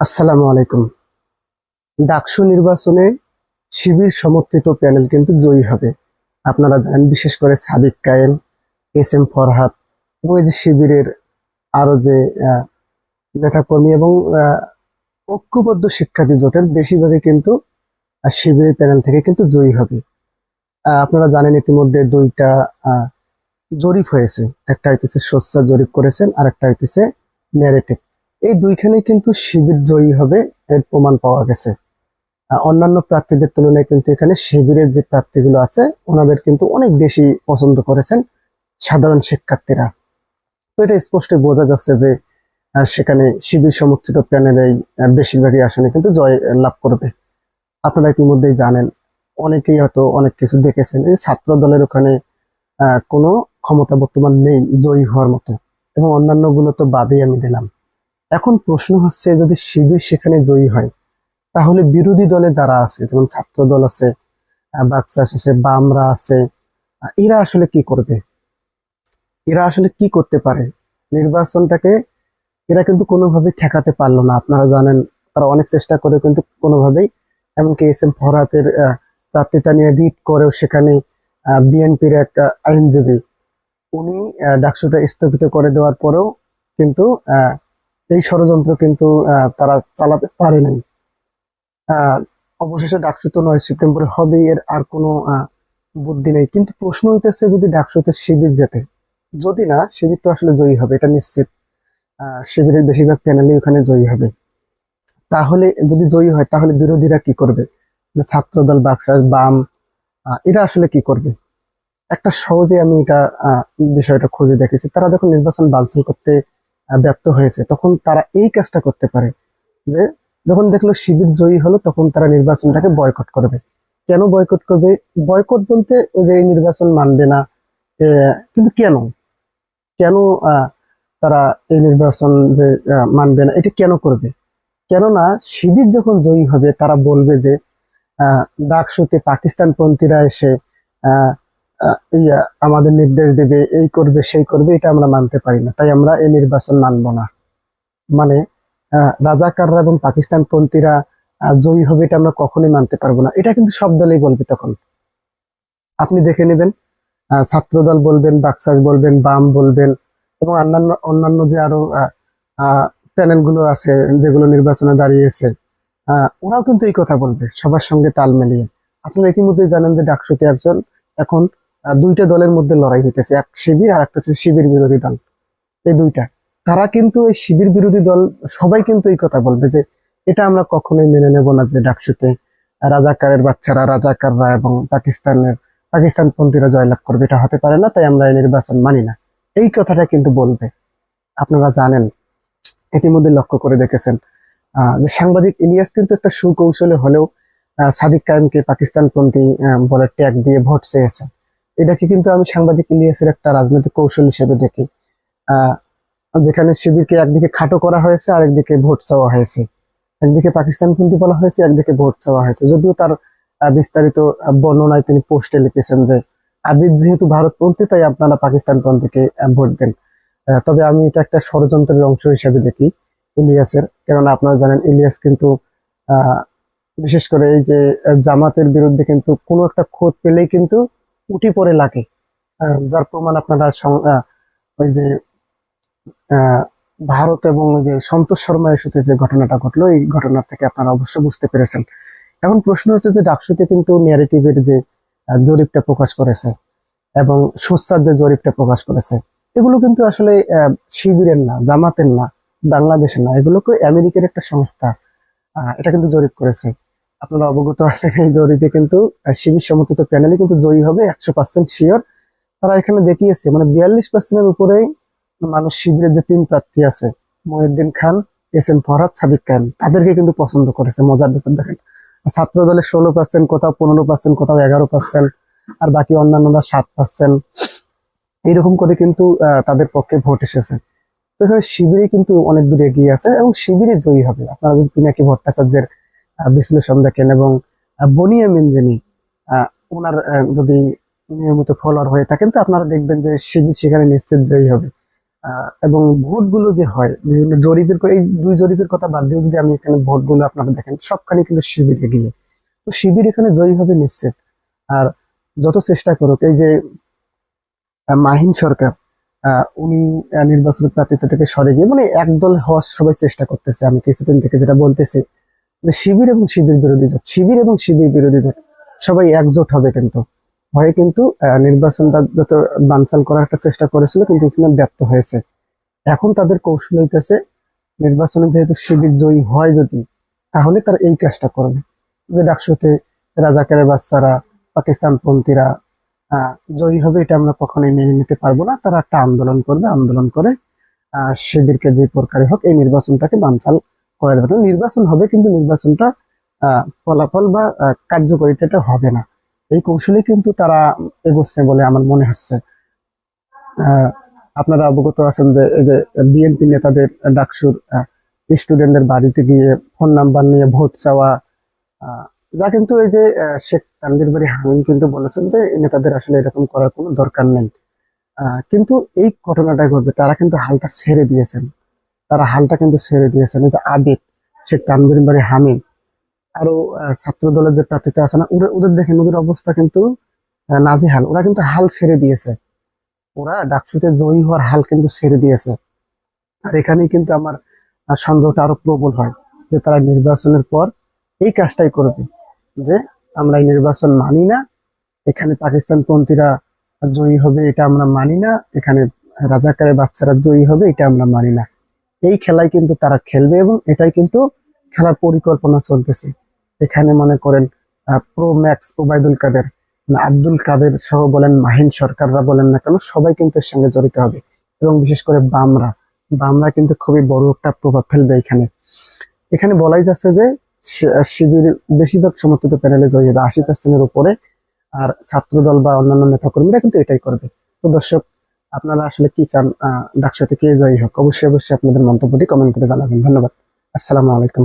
আসসালামু আলাইকুম। ডাকসু নির্বাচনে শিবির সমর্থিত প্যানেল কিন্তু জয়ী হবে। আপনারা জানেন, বিশেষ করে সাদিক কায়েম, এস এম ফরহাদ এবং এই যে শিবিরের আরও যে নেতাকর্মী এবং ঐক্যবদ্ধ শিক্ষার্থী জোটের বেশিরভাগই কিন্তু শিবিরের প্যানেল থেকে কিন্তু জয়ী হবে। আপনারা জানেন, ইতিমধ্যে দুইটা জরিপ হয়েছে। একটা হইতেছে সোচ্চার জরিপ করেছেন আর একটা হইতেছে ন্যারেটিভ এই দুইখানে কিন্তু শিবির জয়ী হবে এর প্রমাণ পাওয়া গেছে। অন্যান্য প্রার্থীদের তুলনায় কিন্তু এখানে শিবিরের যে প্রার্থীগুলো আছে, ওনাদের কিন্তু অনেক বেশি পছন্দ করেছেন সাধারণ শিক্ষার্থীরা। তো এটা স্পষ্ট বোঝা যাচ্ছে যে সেখানে শিবির সমর্থিত প্যানেলেই বেশিরভাগই আসনে কিন্তু জয় লাভ করবে। আপনারা ইতিমধ্যেই জানেন, অনেকেই হয়তো অনেক কিছু দেখেছেন, এই ছাত্র দলের ওখানে কোনো ক্ষমতা বর্তমান নেই জয়ী হওয়ার মতো। এবং অন্যান্যগুলো তো বাদই আমি দিলাম। এখন প্রশ্ন হচ্ছে যদি শিবির সেখানে জয়ী হয় তাহলে বিরোধী দলে যারা আছে যেমন ছাত্র দল আছে বাকসাস আছে বামরা আছে এরা আসলে কি করবে? এরা আসলে কি করতে পারে? নির্বাচনটাকে এরা কিন্তু কোনোভাবেই ঠেকাতে পারল না। আপনারা জানেন তারা অনেক চেষ্টা করে কিন্তু কোনোভাবেই এমনকি এস এম ফরহাতের আহ, প্রার্থিতা নিয়ে রিট করেও সেখানে বিএনপির একটা আইনজীবী উনি ডাকসুটা স্থগিত করে দেওয়ার পরেও কিন্তু এই ষড়যন্ত্র কিন্তু তারা চালাতে পারে নাই। অবশেষে ডাকসু তো নয়, সেপ্টেম্বরে হবে এর আর কোনো বুদ্ধি নেই। কিন্তু প্রশ্ন হইতেছে, যদি ডাকসুতে শিবির যেতে, যদি না, শিবির তো আসলে জয়ী হবে, এটা নিশ্চিত। শিবিরের বেশিরভাগ প্যানেলই ওখানে জয়ী হবে। তাহলে যদি জয়ী হয়, তাহলে বিরোধীরা কি করবে? ছাত্রদল বাকশাস বাম এরা আসলে কি করবে? একটা সহজে আমি এটা বিষয়টা খুঁজে দেখেছি। তারা যখন নির্বাচন বানচাল করতে ব্যর্থ হয়েছে তখন তারা এই কাজটা করতে পারে যে যখন দেখল শিবির জয়ী হলো তখন তারা নির্বাচনটাকে বয়কট করবে। কেন বয়কট করবে? বয়কট বলতে ওই যে এই নির্বাচন মানবে না কিন্তু কেন? কেন তারা এই নির্বাচন যে মানবে না এটা কেন করবে? কেননা শিবির যখন জয়ী হবে তারা বলবে যে আহ, ডাকসুতে পাকিস্তানপন্থীরা এসে ইয়া আমাদের নির্দেশ দেবে এই করবে সেই করবে এটা আমরা মানতে পারি না। তাই আমরা এই নির্বাচন মানব না। মানে রাজাকাররা এবং পাকিস্তানপন্থীরা আহ, জয়ী হবে এটা আমরা কখনোই মানতে পারব না। এটা কিন্তু সব দলেই বলবে তখন। আপনি দেখে নেবেন ছাত্রদল বলবেন বাকসাস বলবেন বাম বলবেন এবং অন্যান্য অন্যান্য যে আরও প্যানেলগুলো আছে যেগুলো নির্বাচনে দাঁড়িয়েছে ওরাও কিন্তু এই কথা বলবে সবার সঙ্গে তাল মিলিয়ে। আপনারা ইতিমধ্যে জানেন যে ডাকসুতে একজন এখন দুইটা দলের মধ্যে লড়াই হইতেছে। এক শিবির আর একটা হচ্ছে শিবির বিরোধী দল। এই দুইটা। তারা কিন্তু এই শিবির বিরোধী দল, সবাই কিন্তু এই কথা বলবে যে, এটা আমরা কখনোই মেনে নেব না যে ডাকসুতে রাজাকারের বাচ্চারা, রাজাকাররা এবং পাকিস্তানের, পাকিস্তানপন্থীরা জয়লাভ করবে। এটা হতে পারে না, তাই আমরা এই নির্বাচন মানি না। এই কথাটা কিন্তু বলবে। আপনারা জানেন, ইতিমধ্যে লক্ষ্য করে দেখেছেন যে সাংবাদিক ইলিয়াস কিন্তু একটা সুকৌশলে হলেও সাদিক কায়েমকে পাকিস্তানপন্থী বলে ট্যাগ দিয়ে ভোট চেয়েছে। এটাকে কিন্তু আমি সাংবাদিক ইলিয়াসের একটা রাজনৈতিক কৌশল হিসেবে দেখি। যেখানে শিবিরকে একদিকে খাটো করা হয়েছে আর একদিকে ভোট চাওয়া হয়েছে। একদিকে পাকিস্তান কিন্তু বলা হয়েছে, একদিকে ভোট চাওয়া হয়েছে। যদিও তার বিস্তারিত বর্ণনায় তিনি পোস্টে লিখেছেন যে, আবিদ যেহেতু ভারতপন্থী, তাই আপনারা পাকিস্তানপন্থীকে ভোট দেন। তবে আমি এটা একটা ষড়যন্ত্রের অংশ হিসেবে দেখি ইলিয়াসের। কেননা আপনারা জানেন, ইলিয়াস কিন্তু বিশেষ করে এই যে জামাতের বিরুদ্ধে কিন্তু কোনো একটা খোঁজ পেলেই কিন্তু উঠি পড়ে লাগে। যার প্রমাণ আপনারা ওই যে ভারত এবং যে সন্তোষ শর্মা ইস্যুতে যে ঘটনাটা ঘটলো, এই ঘটনা থেকে আপনারা অবশ্যই বুঝতে পেরেছেন। এখন প্রশ্ন হচ্ছে যে ডাকসুতে কিন্তু ন্যারেটিভের যে জরিপটা প্রকাশ করেছে এবং সোচ্চার যে জরিপটা প্রকাশ করেছে, এগুলো কিন্তু আসলে শিবিরের না, জামাতের না, বাংলাদেশের না এগুলোকে আমেরিকার একটা সংস্থা? এটা কিন্তু জরিপ করেছে। আপনারা অবগত আছেন এই জরিপে কিন্তু শিবির সমর্থিত প্যানেলে কিন্তু জয়ী হবে, একশো পার্সেন্ট শিওর তারা এখানে দেখিয়েছে মানে বিয়াল্লিশ পার্সেন্টের উপরেই মানুষ শিবিরের যে তিন প্রার্থী আছে, মহিউদ্দিন খান, এস এম ফরহাদ, সাদিক খান তাদেরকে কিন্তু পছন্দ করেছে, মজার ব্যাপার দেখেন। ছাত্র দলের ষোলো পার্সেন্ট কোথাও পনেরো পার্সেন্ট কোথাও এগারো পার্সেন্ট আর বাকি অন্যান্যরা সাত পার্সেন্ট এইরকম করে কিন্তু তাদের পক্ষে ভোট এসেছে। তো এখানে শিবিরে কিন্তু অনেক দূর এগিয়ে আছে এবং শিবিরে জয়ী হবে। আপনারা যদি পিনাকি ভট্টাচার্যের বিশ্লেষণ দেখেন এবং বনিয়ামিন যিনি ওনার যদি নিয়মিত ফলোয়ার হয়ে থাকেন, তো আপনারা দেখবেন যে শিবির সেখানে নিশ্চিত জয়ী হবে। এবং ভোটগুলো যে হয়, বিভিন্ন জরিপের এই দুই জরিপের কথা বাদ দিয়ে যদি আমি এখানে ভোটগুলো আপনারা দেখেন সবখানে কিন্তু শিবির এগিয়ে তো শিবির এখানে জয়ী হবে নিশ্চিত। আর যত চেষ্টা করুক, এই যে মাহিন সরকার উনি নির্বাচনী প্রার্থিতা থেকে সরে গিয়ে মানে একদল হওয়ার সবাই চেষ্টা করতেছে। আমি কিছুদিন থেকে যেটা বলতেছি যে শিবির এবং শিবির বিরোধী জোট শিবির এবং শিবির বিরোধী জোট সবাই একজোট হবে কিন্তু। হয়ে কিন্তু নির্বাচনটা যত বানচাল করার একটা চেষ্টা করেছিল কিন্তু এখানে ব্যর্থ হয়েছে। এখন তাদের কৌশল হইতেছে নির্বাচনে যেহেতু শিবির জয়ী হয় যদি তাহলে তার এই কাজটা করবে। যে ডাকসুতে রাজাকারের বাচ্চারা পাকিস্তানপন্থীরা জয়ী হবে এটা আমরা কখনোই মেনে নিতে পারব না। তারা একটা আন্দোলন করবে আন্দোলন করে আহ, শিবিরকে যে প্রকারে হোক এই নির্বাচনটাকে বানচাল করে দেবে নির্বাচন হবে, কিন্তু নির্বাচনটা ফলাফল বা কার্যকরিতাটা হবে না। এই কৌশলে কিন্তু তারা এগোচ্ছে বলে আমার মনে হচ্ছে। আপনারা অবগত আছেন যে, এই যে বিএনপি নেতাদের ডাকসুর স্টুডেন্টদের বাড়িতে গিয়ে ফোন নাম্বার নিয়ে ভোট চাওয়া যা কিন্তু এই যে শেখ তানভীর বাড়ি হামিম কিন্তু বলেছেন যে নেতাদের আসলে এরকম করার কোনো দরকার নেই। কিন্তু এই ঘটনাটা ঘটবে, তারা কিন্তু হালটা ছেড়ে দিয়েছেন। তারা হালটা কিন্তু ছেড়ে দিয়েছেন যে আবিদ শেখ তানভীর বাড়ি হামিম, আরও ছাত্র দলের যে প্রার্থীটা আছে না, ওরা- ওদের দেখেন, ওদের অবস্থা কিন্তু নাজেহাল। ওরা কিন্তু হাল ছেড়ে দিয়েছে। ওরা ডাকসুতে জয়ী হওয়ার হাল কিন্তু ছেড়ে দিয়েছে। আর এখানেই কিন্তু আমার সন্দেহটা আরও প্রবল হয় যে তারা নির্বাচনের পর এই কাজটাই করবে যে আমরা এই নির্বাচন মানি না, এখানে পাকিস্তানপন্থীরা জয়ী হবে এটা আমরা মানি না, এখানে রাজাকারের বাচ্চারা জয়ী হবে এটা আমরা মানি না। এই খেলায় কিন্তু তারা খেলবে এবং এটাই কিন্তু খেলার পরিকল্পনা চলতেছে। এখানে মনে করেন প্রো ম্যাক্স ওবায়দুল কাদের আব্দুল কাদের সহ বলেন, মাহিন সরকাররা বলেন না কেন, সবাই কিন্তু এর সঙ্গে জড়িত হবে। এবং বিশেষ করে বামরা বামরা কিন্তু খুবই বড় একটা প্রভাব ফেলবে এখানে। এখানে বলাই যাচ্ছে যে শিবির বেশিরভাগ সমর্থিত প্যানেলে জয়ী হবে। আশি পার্সেন্টের উপরে আর ছাত্রদল বা অন্যান্য নেতাকর্মীরা কিন্তু এটাই করবে। তো দর্শক আপনারা আসলে কি চান ডাকসাতে কে জয়ী হোক, অবশ্যই অবশ্যই আপনাদের মন্তব্যটি কমেন্ট করে জানাবেন। ধন্যবাদ। আসসালামু আলাইকুম।